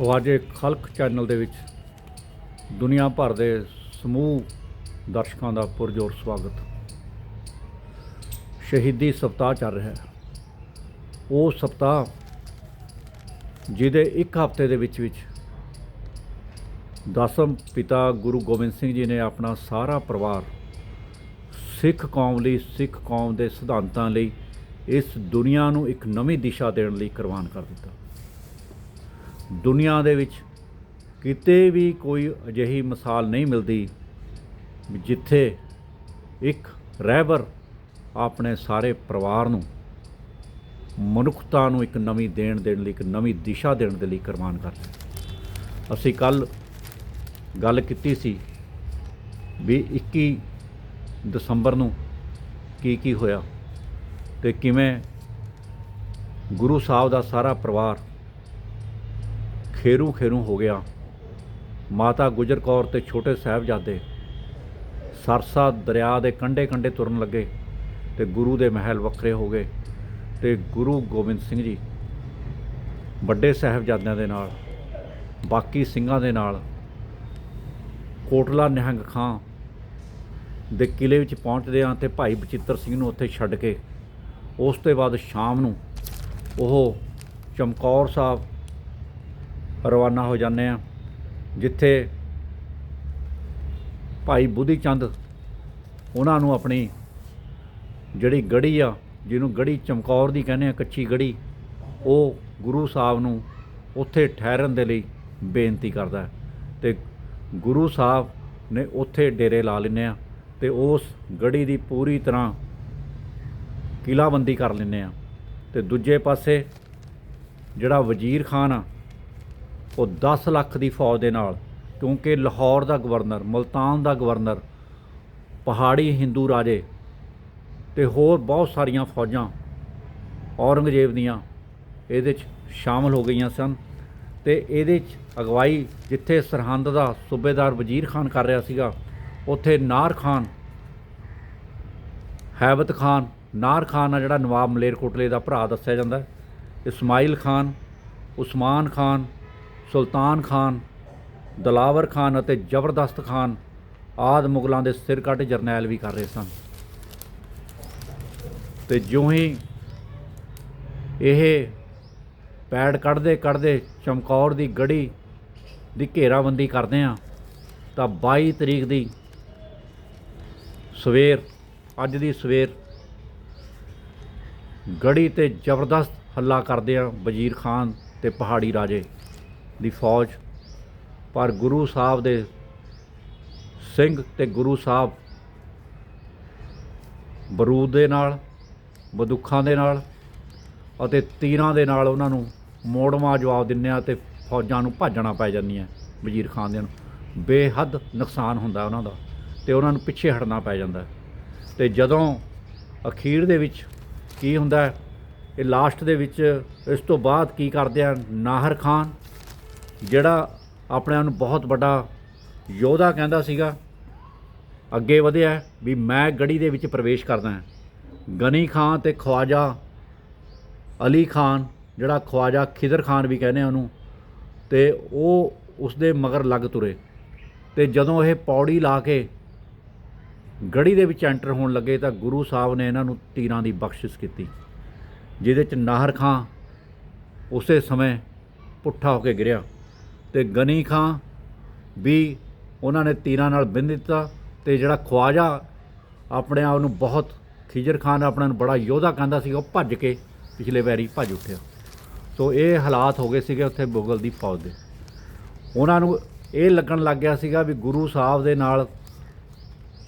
ਉਹ ਖਲਕ ਚੈਨਲ ਦੇ ਵਿੱਚ ਦੁਨੀਆ ਭਰ ਦੇ ਸਮੂਹ ਦਰਸ਼ਕਾਂ ਦਾ ਪੁਰਜੋਰ ਸਵਾਗਤ। ਸ਼ਹੀਦੀ ਸਪਤਾਹ ਚੱਲ ਰਿਹਾ ਹੈ। ਉਹ ਸਪਤਾਹ ਜਿਹਦੇ ਇੱਕ ਹਫ਼ਤੇ ਦੇ ਵਿੱਚ ਵਿੱਚ ਦਸਮ ਪਿਤਾ ਗੁਰੂ ਗੋਬਿੰਦ ਸਿੰਘ ਜੀ ਨੇ ਆਪਣਾ ਸਾਰਾ ਪਰਿਵਾਰ ਸਿੱਖ ਕੌਮ ਲਈ, ਸਿੱਖ ਕੌਮ ਦੇ ਸਿਧਾਂਤਾਂ ਲਈ ਇਸ ਦੁਨੀਆ ਨੂੰ ਇੱਕ ਨਵੀਂ ਦਿਸ਼ਾ ਦੇਣ ਲਈ ਕੁਰਬਾਨ ਕਰ ਦਿੱਤਾ। ਦੁਨੀਆ ਦੇ ਵਿੱਚ ਕਿਤੇ ਵੀ ਕੋਈ ਅਜਿਹੀ ਮਿਸਾਲ ਨਹੀਂ ਮਿਲਦੀ ਜਿੱਥੇ ਇੱਕ ਰਹਿਬਰ ਆਪਣੇ ਸਾਰੇ ਪਰਿਵਾਰ ਨੂੰ ਮਨੁੱਖਤਾ ਨੂੰ ਇੱਕ ਨਵੀਂ ਦੇਣ ਦੇਣ ਲਈ, ਇੱਕ ਨਵੀਂ ਦਿਸ਼ਾ ਦੇਣ ਦੇ ਲਈ ਕੁਰਬਾਨ ਕਰਦਾ ਅਸੀਂ ਕੱਲ ਗੱਲ ਕੀਤੀ ਸੀ ਵੀ 21 ਦਸੰਬਰ ਨੂੰ ਕੀ ਕੀ ਹੋਇਆ ਤੇ ਕਿਵੇਂ ਗੁਰੂ ਸਾਹਿਬ ਦਾ ਸਾਰਾ ਪਰਿਵਾਰ ਖੇਰੂ ਖੇਰੂ ਹੋ ਗਿਆ। ਮਾਤਾ ਗੁਜਰ ਕੌਰ ਤੇ ਛੋਟੇ ਸਾਹਿਬਜ਼ਾਦੇ ਸਰਸਾ ਦਰਿਆ ਦੇ ਕੰਢੇ ਕੰਢੇ ਤੁਰਨ ਲੱਗੇ ਤੇ ਗੁਰੂ ਦੇ ਮਹਿਲ ਵੱਖਰੇ ਹੋ ਗਏ ਤੇ ਗੁਰੂ ਗੋਬਿੰਦ ਸਿੰਘ ਜੀ ਵੱਡੇ ਸਾਹਿਬਜ਼ਾਦਿਆਂ ਦੇ ਨਾਲ, ਬਾਕੀ ਸਿੰਘਾਂ ਦੇ ਨਾਲ ਕੋਟਲਾ ਨਿਹੰਗ ਖਾਂ ਦੇ ਕਿਲੇ ਵਿੱਚ ਪਹੁੰਚਦੇ ਹਾਂ ਤੇ ਭਾਈ ਬਚਿੱਤਰ ਸਿੰਘ ਨੂੰ ਉੱਥੇ ਛੱਡ ਕੇ, ਉਸ ਤੋਂ ਬਾਅਦ ਸ਼ਾਮ ਨੂੰ ਉਹ ਚਮਕੌਰ ਸਾਹਿਬ ਰਵਾਨਾ ਹੋ ਜਾਂਦੇ ਆ ਜਿੱਥੇ ਭਾਈ ਬੁੱਧੀ ਚੰਦ ਉਹਨਾਂ ਨੂੰ ਆਪਣੀ ਜਿਹੜੀ ਗੜੀ ਆ, ਜਿਹਨੂੰ ਗੜੀ ਚਮਕੌਰ ਦੀ ਕਹਿੰਦੇ ਆ ਕੱਚੀ ਗੜੀ, ਉਹ ਗੁਰੂ ਸਾਹਿਬ ਨੂੰ ਉੱਥੇ ਠਹਿਰਨ ਦੇ ਲਈ ਬੇਨਤੀ ਕਰਦਾ ਹੈ। ਤੇ ਗੁਰੂ ਸਾਹਿਬ ਨੇ ਉੱਥੇ ਡੇਰੇ ਲਾ ਲੈਂਦੇ ਆ ਤੇ ਉਸ ਗੜੀ ਦੀ ਪੂਰੀ ਤਰ੍ਹਾਂ ਕਿਲਾਬੰਦੀ ਕਰ ਲੈਂਦੇ ਆ ਤੇ ਦੂਜੇ ਪਾਸੇ ਜਿਹੜਾ ਵਜ਼ੀਰ ਖਾਨ ਆ ਉਹ 10 ਲੱਖ ਦੀ ਫੌਜ ਦੇ ਨਾਲ ਕਿਉਂਕਿ ਲਾਹੌਰ ਦਾ ਗਵਰਨਰ ਮਲਤਾਨ ਦਾ ਗਵਰਨਰ ਪਹਾੜੀ ਹਿੰਦੂ ਰਾਜੇ ਤੇ ਹੋਰ ਬਹੁਤ ਸਾਰੀਆਂ ਫੌਜਾਂ ਔਰੰਗਜ਼ੇਬ ਦੀਆਂ ਇਹਦੇ 'ਚ ਸ਼ਾਮਲ ਹੋ ਗਈਆਂ ਸਨ ਤੇ ਇਹਦੇ 'ਚ ਅਗਵਾਈ ਜਿੱਥੇ ਸਰਹੰਦ ਦਾ ਸੂਬੇਦਾਰ ਵਜ਼ੀਰ ਖਾਨ ਕਰ ਰਿਹਾ ਸੀਗਾ ਉੱਥੇ ਨਾਰ ਖਾਨ ਹੈਬਤ ਖਾਨ ਨਾਰ ਖਾਨ ਆ ਜਿਹੜਾ ਨਵਾਬ ਮਲੇਰਕੋਟਲੇ ਦਾ ਭਰਾ ਦੱਸਿਆ ਜਾਂਦਾ ਹੈ, ਇਸਮਾਈਲ ਖਾਨ ਉਸਮਾਨ ਖਾਨ ਸੁਲਤਾਨ ਖਾਨ, ਦਲਾਵਰ ਖਾਨ ਅਤੇ ਜ਼ਬਰਦਸਤ ਖਾਨ ਆਦ ਮੁਗਲਾਂ ਦੇ ਸਿਰ ਕੱਟ ਜਰਨੈਲ ਵੀ ਕਰ ਰਹੇ ਸਨ। ਤੇ ਜਿਉਂ ਹੀ ਇਹ ਪੈੜ ਕੱਢਦੇ ਕੱਢਦੇ ਚਮਕੌਰ ਦੀ ਗੜੀ ਦੀ ਘੇਰਾਬੰਦੀ ਕਰਦੇ ਆ ਤਾਂ 22 ਤਰੀਕ ਦੀ ਸਵੇਰ, ਅੱਜ ਦੀ ਸਵੇਰ ਗੜੀ ਤੇ ਜ਼ਬਰਦਸਤ ਹੱਲਾ ਕਰਦੇ ਆ ਵਜ਼ੀਰ ਖਾਨ ਤੇ ਪਹਾੜੀ ਰਾਜੇ। ਦੀ ਫੌਜ, ਪਰ ਗੁਰੂ ਸਾਹਿਬ ਦੇ ਸਿੰਘ ਤੇ ਗੁਰੂ ਸਾਹਿਬ ਬਰੂਦ ਦੇ ਨਾਲ, ਬੰਦੂਕਾਂ ਦੇ ਨਾਲ ਅਤੇ ਤੀਰਾਂ ਦੇ ਨਾਲ ਉਹਨਾਂ ਨੂੰ ਮੋੜਵਾ ਜਵਾਬ ਦਿੰਦੇ ਆ ਤੇ ਫੌਜਾਂ ਨੂੰ ਭਾਜਣਾ ਪੈ ਜਾਂਦੀਆਂ ਵਜ਼ੀਰ ਖਾਨ ਦੇ ਨੂੰ। ਬੇਹੱਦ ਨੁਕਸਾਨ ਹੁੰਦਾ ਉਹਨਾਂ ਦਾ ਤੇ ਉਹਨਾਂ ਨੂੰ ਪਿੱਛੇ ਹਟਣਾ ਪੈ ਜਾਂਦਾ। ਤੇ ਜਦੋਂ ਅਖੀਰ ਦੇ ਵਿੱਚ ਕੀ ਹੁੰਦਾ ਇਹ ਲਾਸਟ ਦੇ ਵਿੱਚ ਇਸ ਤੋਂ ਬਾਅਦ ਕੀ ਕਰਦੇ ਆ ਨਾਹਰ ਖਾਨ ਜਿਹੜਾ ਆਪਣੇ ਆਪ ਨੂੰ ਬਹੁਤ ਵੱਡਾ ਯੋਧਾ ਕਹਿੰਦਾ ਸੀਗਾ, ਅੱਗੇ ਵਧਿਆ ਵੀ ਮੈਂ ਗੜੀ ਦੇ ਵਿੱਚ ਪ੍ਰਵੇਸ਼ ਕਰਦਾ ਗਨੀ ਖਾਨ ਤੇ ਖਵਾਜਾ ਅਲੀ ਖਾਨ, ਜਿਹੜਾ ਖਵਾਜਾ ਖਿਦਰ ਖਾਨ ਵੀ ਕਹਿੰਦੇ ਆ ਉਹਨੂੰ, ਤੇ ਉਹ ਉਸ ਦੇ ਮਗਰ ਲੱਗ ਤੁਰੇ। ਤੇ ਜਦੋਂ ਇਹ ਪੌੜੀ ਲਾ ਕੇ ਗੜੀ ਦੇ ਵਿੱਚ ਐਂਟਰ ਹੋਣ ਲੱਗੇ ਤਾਂ ਗੁਰੂ ਸਾਹਿਬ ਨੇ ਇਹਨਾਂ ਨੂੰ ਤੀਰਾਂ ਦੀ ਬਖਸ਼ਿਸ਼ ਕੀਤੀ, ਜਿਹਦੇ ਚ ਨਾਹਰ ਖਾਂ ਉਸੇ ਸਮੇਂ ਪੁੱਠਾ ਹੋ ਕੇ ਗਿਰਿਆ। ਤੇ ਗਨੀ ਖਾਂ ਵੀ ਉਹਨਾਂ ਨੇ ਤੀਰਾਂ ਨਾਲ ਬਿੰਨ ਦਿੱਤਾ ਤੇ ਜਿਹੜਾ ਖਵਾਜਾ ਆਪਣੇ ਆਪ ਨੂੰ ਬਹੁਤ ਖਿਜਰ ਖਾਨ ਆਪਣੇ ਨੂੰ ਬੜਾ ਯੋਧਾ ਕਹਿੰਦਾ ਸੀ, ਉਹ ਭੱਜ ਕੇ ਪਿਛਲੇ ਵਾਰੀ ਭੱਜ ਉੱਠਿਆ। ਸੋ ਇਹ ਹਾਲਾਤ ਹੋ ਗਏ ਸੀਗੇ ਉੱਥੇ ਮੁਗਲ ਦੀ ਫੌਜ ਦੇ। ਉਹਨਾਂ ਨੂੰ ਇਹ ਲੱਗਣ ਲੱਗ ਗਿਆ ਸੀਗਾ ਵੀ ਗੁਰੂ ਸਾਹਿਬ ਦੇ ਨਾਲ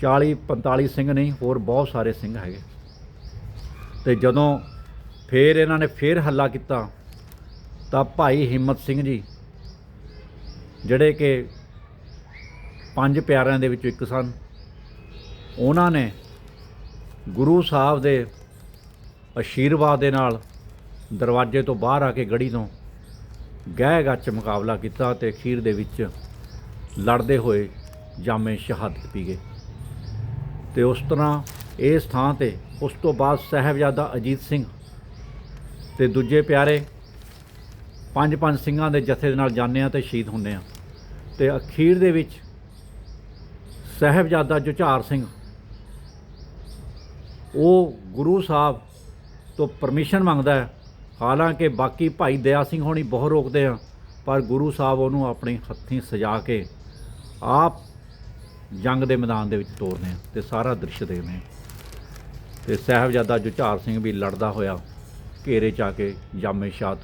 40 45 ਸਿੰਘ ਨਹੀਂ, ਹੋਰ ਬਹੁਤ ਸਾਰੇ ਸਿੰਘ ਹੈਗੇ। ਤੇ ਜਦੋਂ ਫੇਰ ਇਹਨਾਂ ਨੇ ਫੇਰ ਹੱਲਾ ਕੀਤਾ, ਤਾਂ ਭਾਈ ਹਿੰਮਤ ਸਿੰਘ ਜੀ ਜਿਹੜੇ ਕਿ ਪੰਜ ਪਿਆਰਿਆਂ ਦੇ ਵਿੱਚੋਂ ਇੱਕ ਸਨ। ਉਹਨਾਂ ਨੇ ਗੁਰੂ ਸਾਹਿਬ ਦੇ ਅਸ਼ੀਰਵਾਦ ਦੇ ਨਾਲ ਦਰਵਾਜ਼ੇ ਤੋਂ ਬਾਹਰ ਆ ਕੇ ਗੜੀ ਤੋਂ ਗਹਿ ਗੱਚ ਮੁਕਾਬਲਾ ਕੀਤਾ ਤੇ ਅਖੀਰ ਦੇ ਵਿੱਚ ਲੜਦੇ ਹੋਏ ਜਾਮੇ ਸ਼ਹਾਦਤ ਪੀ ਗਏ। ਤੇ ਉਸ ਤਰ੍ਹਾਂ ਇਸ ਥਾਂ ਤੇ ਉਸ ਤੋਂ ਬਾਅਦ ਸਾਹਿਬਜ਼ਾਦਾ ਅਜੀਤ ਸਿੰਘ ਤੇ ਦੂਜੇ ਪਿਆਰੇ ਪੰਜ ਪੰਜ ਸਿੰਘਾਂ ਦੇ ਜਥੇ ਦੇ ਨਾਲ ਜਾਂਦੇ ਆ ਤੇ ਸ਼ਹੀਦ ਹੁੰਦੇ ਆ। ਤੇ ਅਖੀਰ ਦੇ ਵਿੱਚ ਸਾਹਿਬਜ਼ਾਦਾ ਜੁਝਾਰ ਸਿੰਘ, ਉਹ ਗੁਰੂ ਸਾਹਿਬ ਤੋਂ ਪਰਮਿਸ਼ਨ ਮੰਗਦਾ ਹੈ। ਹਾਲਾਂਕਿ ਬਾਕੀ ਭਾਈ ਦਇਆ ਸਿੰਘ ਹੋਣੀ ਬਹੁਤ ਰੋਕਦੇ ਆ, ਪਰ ਗੁਰੂ ਸਾਹਿਬ ਉਹਨੂੰ ਆਪਣੇ ਹੱਥੀਂ ਸਜਾ ਕੇ ਆਪ ਜੰਗ ਦੇ ਮੈਦਾਨ ਦੇ ਵਿੱਚ ਤੋਰਦੇ ਆ ਤੇ ਸਾਰਾ ਦ੍ਰਿਸ਼ ਦੇਖਦੇ ਆ। ਤੇ ਸਾਹਿਬਜ਼ਾਦਾ ਜੁਝਾਰ ਸਿੰਘ ਵੀ ਲੜਦਾ ਹੋਇਆ ਘੇਰੇ ਚ ਆ ਕੇ ਜਾਮੇ ਸ਼ਾਤ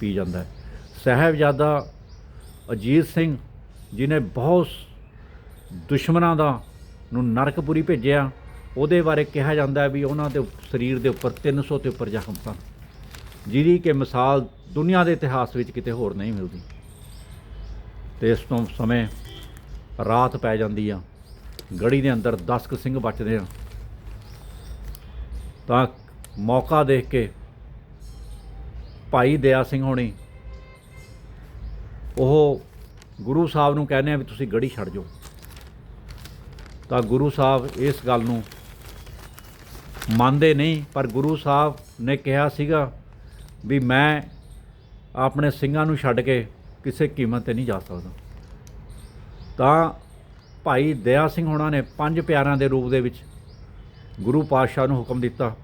ਪੀ ਜਾਂਦਾ ਹੈ। ਸਾਹਿਬਜ਼ਾਦਾ ਅਜੀਤ ਸਿੰਘ ਜਿਨੇ ਬਹੁਤ ਦੁਸ਼ਮਣਾਂ ਦਾ ਨੂੰ ਨਰਕਪੁਰੀ ਭੇਜਿਆ, ਉਹਦੇ ਬਾਰੇ ਕਿਹਾ ਜਾਂਦਾ ਵੀ ਉਹਨਾਂ ਦੇ ਸਰੀਰ ਦੇ ਉੱਪਰ 300 ਤੇ ਉੱਪਰ ਜ਼ਖਮ ਸਨ, ਜਿਹਦੀ ਕਿ ਮਿਸਾਲ ਦੁਨੀਆ ਦੇ ਇਤਿਹਾਸ ਵਿੱਚ ਕਿਤੇ ਹੋਰ ਨਹੀਂ ਮਿਲਦੀ। ਤੇ ਇਸ ਤੋਂ ਸਮੇਂ ਰਾਤ ਪੈ ਜਾਂਦੀ ਆ, ਗੜੀ ਦੇ ਅੰਦਰ 10 ਕੁ ਸਿੰਘ ਬਚਦੇ ਆ। ਤਾਂ ਮੌਕਾ ਦੇਖ ਕੇ ਭਾਈ ਦਇਆ ਸਿੰਘ ਹੋਣੀ ਉਹ ਗੁਰੂ ਸਾਹਿਬ ਨੂੰ ਕਹਿੰਦੇ ਆ ਵੀ ਤੁਸੀਂ ਗੜੀ ਛੱਡ ਜਾਓ। ਤਾਂ ਗੁਰੂ ਸਾਹਿਬ ਇਸ ਗੱਲ ਨੂੰ ਮੰਨਦੇ ਨਹੀਂ, ਪਰ ਗੁਰੂ ਸਾਹਿਬ ਨੇ ਕਿਹਾ ਸੀਗਾ ਵੀ ਮੈਂ ਆਪਣੇ ਸਿੰਘਾਂ ਨੂੰ ਛੱਡ ਕੇ ਕਿਸੇ ਕੀਮਤ ਤੇ ਨਹੀਂ ਜਾ ਸਕਦਾ। ਤਾਂ ਭਾਈ ਦਇਆ ਸਿੰਘ ਹੋਣਾ ਨੇ ਪੰਜ ਪਿਆਰਿਆਂ ਦੇ ਰੂਪ ਦੇ ਵਿੱਚ ਗੁਰੂ ਪਾਤਸ਼ਾਹ ਨੂੰ ਹੁਕਮ ਦਿੱਤਾ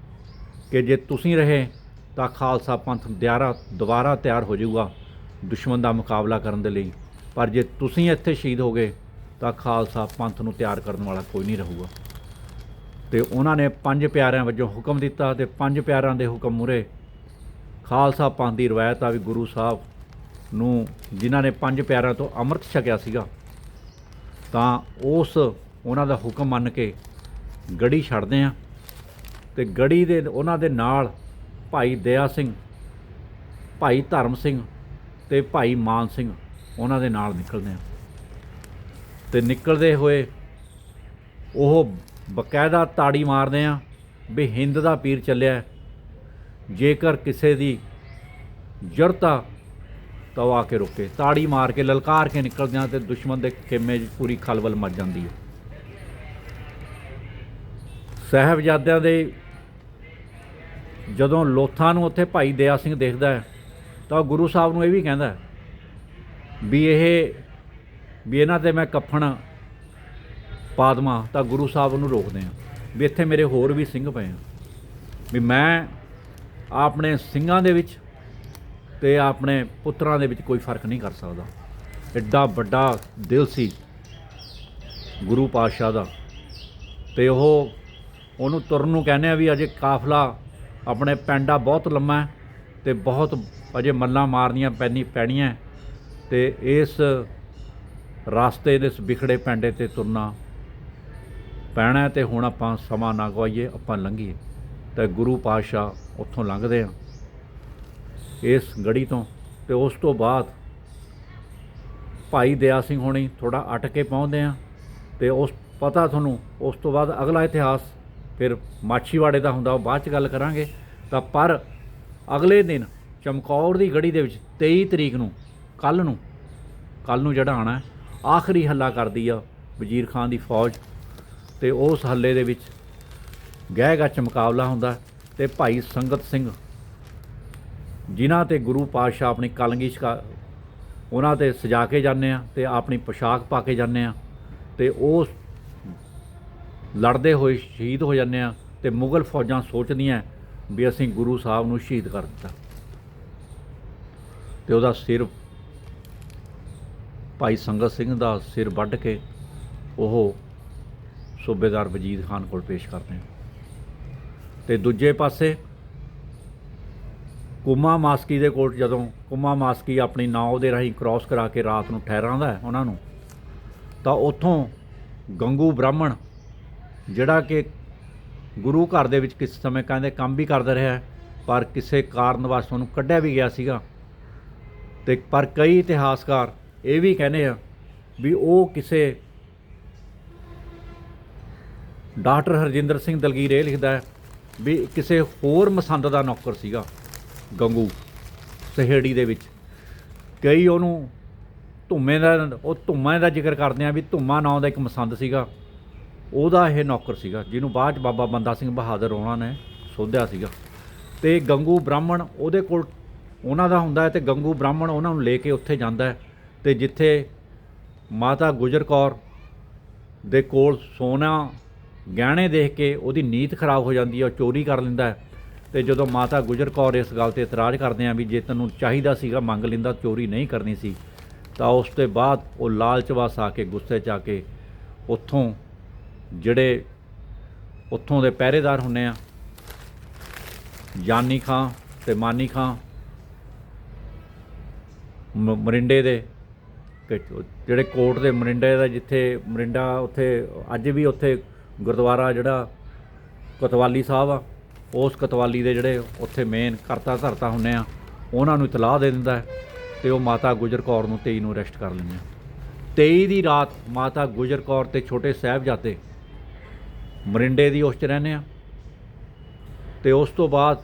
ਕਿ ਜੇ ਤੁਸੀਂ ਰਹੇ ਤਾਂ ਖਾਲਸਾ ਪੰਥ ਦਿਆਰਾ ਦੁਬਾਰਾ ਤਿਆਰ ਹੋ ਜਾਊਗਾ। ਦੁਸ਼ਮਣ ਦਾ ਮੁਕਾਬਲਾ ਕਰਨ ਦੇ ਲਈ। ਪਰ ਜੇ ਤੁਸੀਂ ਇੱਥੇ ਸ਼ਹੀਦ ਹੋ ਗਏ ਤਾਂ ਖਾਲਸਾ ਪੰਥ ਨੂੰ ਤਿਆਰ ਕਰਨ ਵਾਲਾ ਕੋਈ ਨਹੀਂ ਰਹੂਗਾ। ਤੇ ਉਹਨਾਂ ਨੇ ਪੰਜ ਪਿਆਰਿਆਂ ਵਜੋਂ ਹੁਕਮ ਦਿੱਤਾ ਤੇ ਪੰਜ ਪਿਆਰਿਆਂ ਦੇ ਹੁਕਮ ਮੂਹਰੇ ਖਾਲਸਾ ਪੰਥ ਦੀ ਰਵਾਇਤ ਆ ਵੀ ਗੁਰੂ ਸਾਹਿਬ ਨੂੰ ਜਿਨ੍ਹਾਂ ਨੇ ਪੰਜ ਪਿਆਰਿਆਂ ਤੋਂ ਅੰਮ੍ਰਿਤ ਛਕਿਆ ਸੀਗਾ, ਤਾਂ ਉਸ ਉਹਨਾਂ ਦਾ ਹੁਕਮ ਮੰਨ ਕੇ ਗੜੀ ਛੱਡਦੇ ਆ। ਤੇ ਗੜੀ ਦੇ, ਉਹਨਾਂ ਦੇ ਨਾਲ ਭਾਈ ਦਇਆ ਸਿੰਘ, ਭਾਈ ਧਰਮ ਸਿੰਘ ਤੇ ਭਾਈ ਮਾਨ ਸਿੰਘ ਉਹਨਾਂ ਦੇ ਨਾਲ ਨਿਕਲਦੇ ਆ। ਤੇ ਨਿਕਲਦੇ ਹੋਏ ਉਹ ਬਕਾਇਦਾ ਤਾੜੀ ਮਾਰਦੇ ਆ ਵੀ ਹਿੰਦ ਦਾ ਪੀਰ ਚੱਲਿਆ ਜੇਕਰ ਕਿਸੇ ਦੀ ਜੁਰਤ ਆ ਤਾਂ ਉਹ ਆ ਕੇ ਰੁਕੇ, ਤਾੜੀ ਮਾਰ ਕੇ, ਲਲਕਾਰ ਕੇ ਨਿਕਲਦੇ ਆ ਤੇ ਦੁਸ਼ਮਣ ਦੇ ਖੇਮੇ 'ਚ ਪੂਰੀ ਖਲਬਲ ਮਚ ਜਾਂਦੀ ਹੈ। ਸਾਹਿਬਜ਼ਾਦਿਆਂ ਦੇ ਜਦੋਂ ਲੋਥਾਂ ਨੂੰ ਉੱਥੇ ਭਾਈ ਦਇਆ ਸਿੰਘ ਦੇਖਦਾ ਹੈ ਤਾਂ ਉਹ ਗੁਰੂ ਸਾਹਿਬ ਨੂੰ ਇਹ ਵੀ ਕਹਿੰਦਾ ਵੀ ਇਹ, ਵੀ ਇਹਨਾਂ ਤੇ ਮੈਂ ਕਫਨ ਪਾਦਮਾ ਤਾਂ ਗੁਰੂ ਸਾਹਿਬ ਉਹਨੂੰ ਰੋਕਦੇ ਆ ਵੀ ਇੱਥੇ ਮੇਰੇ ਹੋਰ ਵੀ ਸਿੰਘ ਪਏ ਆ ਵੀ ਮੈਂ ਆਪਣੇ ਸਿੰਘਾਂ ਦੇ ਵਿੱਚ ਤੇ ਆਪਣੇ ਪੁੱਤਰਾਂ ਦੇ ਵਿੱਚ ਕੋਈ ਫ਼ਰਕ ਨਹੀਂ ਕਰ ਸਕਦਾ। ਐਡਾ ਵੱਡਾ ਦਿਲ ਸੀ ਗੁਰੂ ਪਾਤਸ਼ਾਹ ਦਾ। ਤੇ ਉਹ ਉਹਨੂੰ ਤੁਰਨ ਨੂੰ ਕਹਿੰਦੇ ਆ ਵੀ ਅਜੇ ਕਾਫਲਾ ਆਪਣੇ ਪੈਂਡਾ ਬਹੁਤ ਲੰਮਾ ਹੈ। ਤੇ ਬਹੁਤ ਅਜੇ ਮੱਲਾਂ ਮਾਰਨੀਆਂ ਪੈਣੀ ਪੈਣੀਆਂ ਤੇ ਇਸ ਰਸਤੇ ਦੇ ਵਿਖੜੇ ਪੈਂਡੇ ਤੇ ਤੁਰਨਾ ਪੈਣਾ ਹੈ ਤੇ ਹੁਣ ਆਪਾਂ ਸਮਾਂ ਨਾ ਗਵਾਈਏ, ਆਪਾਂ ਲੰਘੀਏ। ਤੇ ਗੁਰੂ ਪਾਤਸ਼ਾਹ ਉੱਥੋਂ ਲੰਘਦੇ ਆ ਇਸ ਗੜੀ ਤੋਂ ਤੇ ਉਸ ਤੋਂ ਬਾਅਦ ਭਾਈ ਦਇਆ ਸਿੰਘ ਹੋਣੀ ਥੋੜਾ ਅਟ ਕੇ ਪਹੁੰਚਦੇ ਆ ਤੇ ਉਸ ਪਤਾ ਤੁਹਾਨੂੰ, ਉਸ ਤੋਂ ਬਾਅਦ ਅਗਲਾ ਇਤਿਹਾਸ ਫਿਰ ਮਾਛੀਵਾੜੇ ਦਾ ਹੁੰਦਾ, ਉਹ ਬਾਅਦ ਚ ਗੱਲ ਕਰਾਂਗੇ। ਤਾਂ ਪਰ ਅਗਲੇ ਦਿਨ ਚਮਕੌਰ ਦੀ ਗੜੀ ਦੇ ਵਿੱਚ 23 ਤਰੀਕ ਨੂੰ ਕੱਲ ਨੂੰ ਕੱਲ ਨੂੰ ਜਿਹੜਾ ਆਣਾ ਆਖਰੀ ਹੱਲਾ ਕਰਦੀ ਆ ਵਜ਼ੀਰ ਖਾਨ ਦੀ ਫੌਜ। ਤੇ ਉਸ ਹੱਲੇ ਦੇ ਵਿੱਚ ਗਹਿ ਗੱਚ ਮੁਕਾਬਲਾ ਹੁੰਦਾ ਤੇ ਭਾਈ ਸੰਗਤ ਸਿੰਘ, ਜਿਨ੍ਹਾਂ ਤੇ ਗੁਰੂ ਪਾਤਸ਼ਾਹ ਆਪਣੀ ਕਲਗੀ ਛਕਾ, ਉਹਨਾਂ ਤੇ ਸਜਾ ਕੇ ਜਾਂਦੇ ਆ ਤੇ ਆਪਣੀ ਪੋਸ਼ਾਕ ਪਾ ਕੇ ਜਾਂਦੇ ਆ ਤੇ ਉਹ ਲੜਦੇ ਹੋਏ ਸ਼ਹੀਦ ਹੋ ਜਾਂਦੇ ਆ ਤੇ ਮੁਗਲ ਫੌਜਾਂ ਸੋਚਦੀਆਂ ਵੀ ਅਸੀਂ ਗੁਰੂ ਸਾਹਿਬ ਨੂੰ ਸ਼ਹੀਦ ਕਰ ਦਿੱਤਾ। ਤੇ ਉਹਦਾ ਸਿਰ ਭਾਈ ਸੰਗਤ ਸਿੰਘ ਦਾ ਸਿਰ ਵੱਢ ਕੇ ਉਹ ਸੂਬੇਦਾਰ ਵਜੀਦ ਖਾਨ ਕੋਲ ਪੇਸ਼ ਕਰਦੇ ਆ ਤੇ ਦੂਜੇ ਪਾਸੇ ਕੁਮਾ ਮਾਸਕੀ ਦੇ ਕੋਲ ਜਦੋਂ ਕੁਮਾ ਮਾਸਕੀ ਆਪਣੀ ਨਾਉ ਦੇ ਰਾਹੀਂ ਕ੍ਰਾਸ ਕਰਾ ਕੇ ਰਾਤ ਨੂੰ ਠਹਿਰਾਉਂਦਾ ਉਹਨਾਂ ਨੂੰ, ਤਾਂ ਉੱਥੋਂ ਗੰਗੂ ਬ੍ਰਾਹਮਣ ਜਿਹੜਾ ਕਿ ਗੁਰੂ ਘਰ ਦੇ ਵਿੱਚ ਕਿਸ ਸਮੇਂ ਕਹਿੰਦੇ ਕੰਮ ਵੀ ਕਰਦਾ ਰਿਹਾ ਪਰ ਕਿਸੇ ਕਾਰਨ ਵਾਸਤੇ ਉਹਨੂੰ ਕੱਢਿਆ ਵੀ ਗਿਆ ਸੀਗਾ। ਤੇ ਪਰ ਕਈ ਇਤਿਹਾਸਕਾਰ ਇਹ ਵੀ ਕਹਿੰਦੇ ਆ ਵੀ ਉਹ ਕਿਸੇ ਡਾਕਟਰ ਹਰਜਿੰਦਰ ਸਿੰਘ ਦਲਗੀਰ ਇਹ ਲਿਖਦਾ ਹੈ ਵੀ ਕਿਸੇ ਹੋਰ ਮਸੰਦ ਦਾ ਨੌਕਰ ਸੀਗਾ, ਗੰਗੂ, ਸਹੇੜੀ ਦੇ ਵਿੱਚ। ਕਈ ਉਹਨੂੰ ਧੁੰਮੇ ਦਾ, ਉਹ ਧੁੰਮਾ ਦਾ ਜ਼ਿਕਰ ਕਰਦੇ ਆ ਵੀ ਧੁੰਮਾ ਨਾਂ ਦਾ ਇੱਕ ਮਸੰਦ ਸੀਗਾ। ਉਹਦਾ ਇਹ ਨੌਕਰ ਸੀਗਾ, ਜਿਹਨੂੰ ਬਾਅਦ ਚ ਬਾਬਾ ਬੰਦਾ ਸਿੰਘ ਬਹਾਦਰ ਉਹਨਾਂ ਨੇ ਸੋਧਿਆ ਸੀਗਾ। ਤੇ ਗੰਗੂ ਬ੍ਰਾਹਮਣ ਉਹਦੇ ਕੋਲ, ਉਹਨਾਂ ਦਾ ਹੁੰਦਾ ਹੈ ਤੇ ਗੰਗੂ ਬ੍ਰਾਹਮਣ ਉਹਨਾਂ ਨੂੰ ਲੈ ਕੇ ਉੱਥੇ ਜਾਂਦਾ ਹੈ। ਤੇ ਜਿੱਥੇ ਮਾਤਾ ਗੁਜਰ ਕੌਰ ਦੇ ਕੋਲ ਸੋਨਾ ਗਹਿਣੇ ਦੇਖ ਕੇ ਉਹਦੀ ਨੀਤ ਖਰਾਬ ਹੋ ਜਾਂਦੀ ਹੈ, ਉਹ ਚੋਰੀ ਕਰ ਲੈਂਦਾ ਹੈ। ਤੇ ਜਦੋਂ ਮਾਤਾ ਗੁਜਰ ਕੌਰ ਇਸ ਗੱਲ ਤੇ ਇਤਰਾਜ਼ ਕਰਦੇ ਆ ਵੀ ਜੇ ਤੈਨੂੰ ਚਾਹੀਦਾ ਸੀਗਾ ਮੰਗ ਲੈਂਦਾ, ਚੋਰੀ ਨਹੀਂ ਕਰਨੀ ਸੀ, ਤਾਂ ਉਸ ਤੋਂ ਬਾਅਦ ਉਹ ਲਾਲਚ ਵਸ ਆ ਕੇ, ਗੁੱਸੇ 'ਚ ਆ ਕੇ ਉੱਥੋਂ ਜਿਹੜੇ ਉੱਥੋਂ ਦੇ ਪਹਿਰੇਦਾਰ ਹੁੰਨੇ ਆ, ਜਾਨੀ ਖਾਂ ਤੇ ਮਾਨੀ ਖਾਂ ਮਰਿੰਡੇ ਦੇ ਕਿ ਜਿਹੜੇ ਕੋਟ ਦੇ ਮਰਿੰਡੇ ਦਾ ਜਿੱਥੇ ਮਰਿੰਡਾ ਉੱਥੇ, ਅੱਜ ਵੀ ਉੱਥੇ ਗੁਰਦੁਆਰਾ ਜਿਹੜਾ ਕਤਵਾਲੀ ਸਾਹਿਬ ਆ, ਉਸ ਕਤਵਾਲੀ ਦੇ ਜਿਹੜੇ ਉੱਥੇ ਮੇਨ ਕਰਤਾ ਧਰਤਾ ਹੁੰਨੇ ਆ, ਉਹਨਾਂ ਨੂੰ ਇਤਲਾਹ ਦੇ ਦਿੰਦਾ ਹੈ ਤੇ ਉਹ ਮਾਤਾ ਗੁਜਰ ਕੌਰ ਨੂੰ 23 ਨੂੰ ਅਰੈਸਟ ਕਰ ਲੈਂਦੇ ਆ। 23 ਦੀ ਰਾਤ ਮਾਤਾ ਗੁਜਰ ਕੌਰ ਤੇ ਛੋਟੇ ਸਾਹਿਬਜ਼ਾਦੇ ਮਰਿੰਡੇ ਦੀ ਉਸ 'ਚ ਰਹਿੰਦੇ ਆ ਤੇ ਉਸ ਤੋਂ ਬਾਅਦ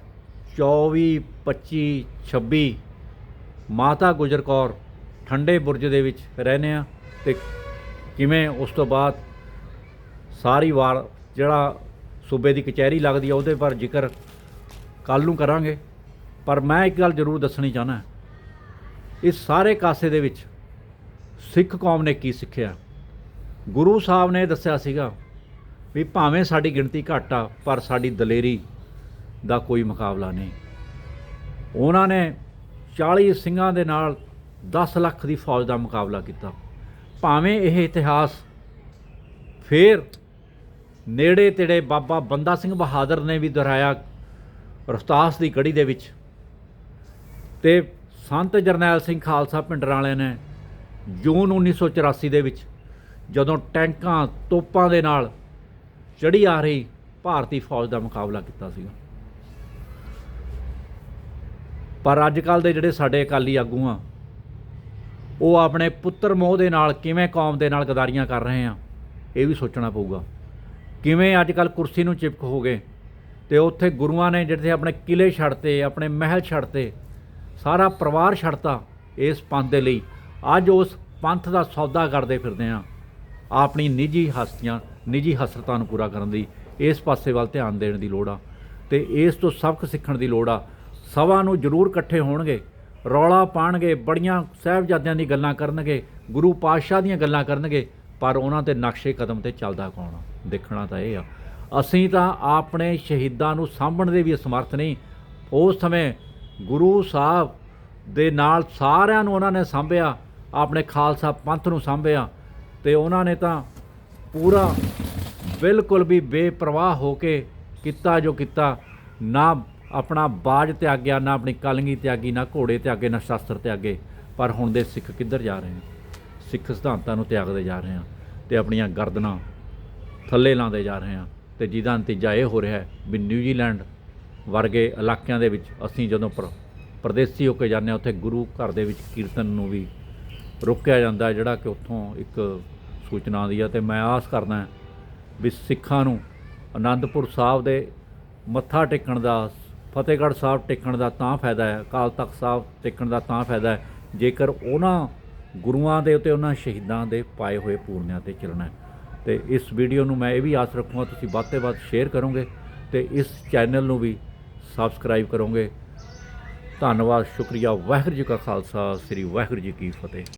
24 25 26 ਮਾਤਾ ਗੁਜਰ ਕੌਰ ਠੰਡੇ ਬੁਰਜ ਦੇ ਵਿੱਚ ਰਹਿੰਦੇ ਆ ਤੇ ਕਿਵੇਂ ਉਸ ਤੋਂ ਬਾਅਦ ਸਾਰੀ ਵਾਰ ਜਿਹੜਾ ਸੂਬੇ ਦੀ ਕਚਹਿਰੀ ਲੱਗਦੀ ਆ ਉਹਦੇ ਪਰ ਜ਼ਿਕਰ ਕੱਲ ਨੂੰ ਕਰਾਂਗੇ। ਪਰ ਮੈਂ ਇੱਕ ਗੱਲ ਜ਼ਰੂਰ ਦੱਸਣੀ ਚਾਹਨਾ ਇਸ ਸਾਰੇ ਕਾਸੇ ਦੇ ਵਿੱਚ ਸਿੱਖ ਕੌਮ ਨੇ ਕੀ ਸਿੱਖਿਆ? ਗੁਰੂ ਸਾਹਿਬ ਨੇ ਦੱਸਿਆ ਸੀਗਾ ਵੀ ਭਾਵੇਂ ਸਾਡੀ ਗਿਣਤੀ ਘੱਟ ਆ, ਪਰ ਸਾਡੀ ਦਲੇਰੀ ਦਾ ਕੋਈ ਮੁਕਾਬਲਾ ਨਹੀਂ। ਉਹਨਾਂ ਨੇ 40 ਸਿੰਘਾਂ ਦੇ ਨਾਲ 10 ਲੱਖ ਦੀ ਫੌਜ ਦਾ ਮੁਕਾਬਲਾ ਕੀਤਾ। ਭਾਵੇਂ ਇਹ ਇਤਿਹਾਸ ਫੇਰ ਨੇੜੇ ਤੇੜੇ ਬਾਬਾ ਬੰਦਾ ਸਿੰਘ ਬਹਾਦਰ ਨੇ ਵੀ ਦੁਹਰਾਇਆ ਰਸਤਾਸ ਦੀ ਕੜੀ ਦੇ ਵਿੱਚ ਤੇ ਸੰਤ ਜਰਨੈਲ ਸਿੰਘ ਖਾਲਸਾ ਪਿੰਡਰਾਂ ਵਾਲਿਆਂ ਨੇ ਜੂਨ 1984 ਦੇ ਵਿੱਚ ਜਦੋਂ ਟੈਂਕਾਂ, ਤੋਪਾਂ ਦੇ ਨਾਲ ਚੜੀ ਆ ਰਹੀ ਭਾਰਤੀ ਫੌਜ ਦਾ ਮੁਕਾਬਲਾ ਕੀਤਾ ਸੀਗਾ। ਪਰ ਅੱਜ ਕੱਲ ਦੇ ਜਿਹੜੇ ਸਾਡੇ ਅਕਾਲੀ ਆਗੂ ਆ, ਉਹ ਆਪਣੇ ਪੁੱਤਰ ਮੋਹ ਦੇ ਨਾਲ ਕਿਵੇਂ ਕੌਮ ਦੇ ਨਾਲ ਗਦਾਰੀਆਂ ਕਰ ਰਹੇ ਆ, ਇਹ ਵੀ ਸੋਚਣਾ ਪਊਗਾ। ਕਿਵੇਂ ਅੱਜ ਕੱਲ ਕੁਰਸੀ ਨੂੰ ਚਿਪਕ ਹੋ ਗਏ ਤੇ ਉੱਥੇ ਗੁਰੂਆਂ ਨੇ ਜਿਹੜੇ ਆਪਣੇ ਕਿਲੇ ਛੱਡਤੇ, ਆਪਣੇ ਮਹਿਲ ਛੱਡਤੇ, ਸਾਰਾ ਪਰਿਵਾਰ ਛੱਡਤਾ ਇਸ ਪੰਥ ਦੇ ਲਈ, ਅੱਜ ਉਸ ਪੰਥ ਦਾ ਸੌਦਾ ਕਰਦੇ ਫਿਰਦੇ ਆ, ਆਪਣੀ ਨਿੱਜੀ ਹਸਤੀਆਂ ਨਿੱਜੀ ਹਸਰਤਾਂ ਨੂੰ ਪੂਰਾ ਕਰਨ ਦੀ, ਇਸ ਪਾਸੇ ਵੱਲ ਧਿਆਨ ਦੇਣ ਦੀ ਲੋੜ ਆ। ਤੇ ਇਸ ਤੋਂ ਸਬਕ ਸਿੱਖਣ ਦੀ ਲੋੜ ਆ। ਸਭਾ ਨੂੰ ਜ਼ਰੂਰ ਇਕੱਠੇ ਹੋਣਗੇ, ਰੌਲਾ ਪਾਣਗੇ, ਬੜੀਆਂ ਸਾਹਿਬਜ਼ਾਦਿਆਂ ਦੀ ਗੱਲਾਂ ਕਰਨਗੇ, ਗੁਰੂ ਪਾਤਸ਼ਾਹ ਦੀਆਂ ਗੱਲਾਂ ਕਰਨਗੇ, ਪਰ ਉਹਨਾਂ 'ਤੇ ਨਕਸ਼ੇ ਕਦਮ ਤੇ ਚੱਲਦਾ ਕੌਣ ਦੇਖਣਾ ਤਾਂ ਇਹ ਆ। ਅਸੀਂ ਤਾਂ ਆਪਣੇ ਸ਼ਹੀਦਾਂ ਨੂੰ ਸਾਂਭਣ ਦੇ ਵੀ ਅਸਮਰਥ ਨਹੀਂ। ਉਸ ਸਮੇਂ ਗੁਰੂ ਸਾਹਿਬ ਦੇ ਨਾਲ ਸਾਰਿਆਂ ਨੂੰ ਉਹਨਾਂ ਨੇ ਸਾਂਭਿਆ, ਆਪਣੇ ਖਾਲਸਾ ਪੰਥ ਨੂੰ ਸਾਂਭਿਆ, ਤੇ ਉਹਨਾਂ ਨੇ ਤਾਂ ਪੂਰਾ ਬਿਲਕੁਲ ਵੀ ਬੇਪਰਵਾਹ ਹੋ ਕੇ ਕੀਤਾ ਜੋ ਕੀਤਾ, ਨਾ ਆਪਣਾ ਬਾਜ ਤਿਆਗਿਆ, ਨਾ ਆਪਣੀ ਕਲਗੀ ਤਿਆਗੀ, ਨਾ ਘੋੜੇ 'ਤੇ ਤਿਆਗੇ, ਨਾ ਸ਼ਾਸਤਰ ਤਿਆਗੇ। ਪਰ ਹੁਣ ਦੇ ਸਿੱਖ ਕਿੱਧਰ ਜਾ ਰਹੇ ਹਨ ਸਿੱਖ ਸਿਧਾਂਤਾਂ ਨੂੰ ਤਿਆਗਦੇ ਜਾ ਰਹੇ ਆ ਤੇ ਆਪਣੀਆਂ ਗਰਦਨਾਂ ਥੱਲੇ ਲਾਉਂਦੇ ਜਾ ਰਹੇ ਆ ਤੇ ਜਿਹਦਾ ਨਤੀਜਾ ਇਹ ਹੋ ਰਿਹਾ ਹੈ ਵੀ ਨਿਊਜ਼ੀਲੈਂਡ ਵਰਗੇ ਇਲਾਕਿਆਂ ਦੇ ਵਿੱਚ ਅਸੀਂ ਜਦੋਂ ਪਰਦੇਸੀ ਹੋ ਕੇ ਜਾਂਦੇ ਹਾਂ, ਉੱਥੇ ਗੁਰੂ ਘਰ ਦੇ ਵਿੱਚ ਕੀਰਤਨ ਨੂੰ ਵੀ ਰੋਕਿਆ ਜਾਂਦਾ ਜਿਹੜਾ ਕਿ ਉੱਥੋਂ ਇੱਕ ਸੂਚਨਾ ਆਉਂਦੀ ਹੈ ਤੇ ਮੈਂ ਆਸ ਕਰਦਾ ਵੀ ਸਿੱਖਾਂ ਨੂੰ ਆਨੰਦਪੁਰ ਸਾਹਿਬ ਦੇ ਮੱਥਾ ਟੇਕਣ ਦਾ, ਫਤਿਹਗੜ੍ਹ ਸਾਹਿਬ ਟੇਕਣ ਦਾ ਤਾਂ ਫਾਇਦਾ ਹੈ, ਅਕਾਲ ਤਖਤ ਸਾਹਿਬ ਟੇਕਣ ਦਾ ਤਾਂ ਫਾਇਦਾ ਹੈ, ਜੇਕਰ ਉਹਨਾਂ ਗੁਰੂਆਂ ਦੇ ਉਤੇ, ਉਹਨਾਂ ਸ਼ਹੀਦਾਂ ਦੇ ਪਾਏ ਹੋਏ ਪੂਰਨਿਆਂ ਤੇ ਚੱਲਣਾ ਹੈ। ਤੇ ਇਸ ਵੀਡੀਓ ਨੂੰ ਮੈਂ ਇਹ ਵੀ ਆਸ ਰੱਖੂੰਗਾ, ਤੁਸੀਂ ਵੱਧ ਤੋਂ ਵੱਧ ਸ਼ੇਅਰ ਕਰੋਗੇ ਤੇ ਇਸ ਚੈਨਲ ਨੂੰ ਵੀ ਸਬਸਕ੍ਰਾਈਬ ਕਰੋਗੇ। ਧੰਨਵਾਦ, ਸ਼ੁਕਰੀਆ, ਵਾਹਿਗੁਰੂ ਜੀ ਕਾ ਖਾਲਸਾ, ਸ੍ਰੀ ਵਾਹਿਗੁਰੂ ਜੀ ਕੀ ਫਤਿਹ।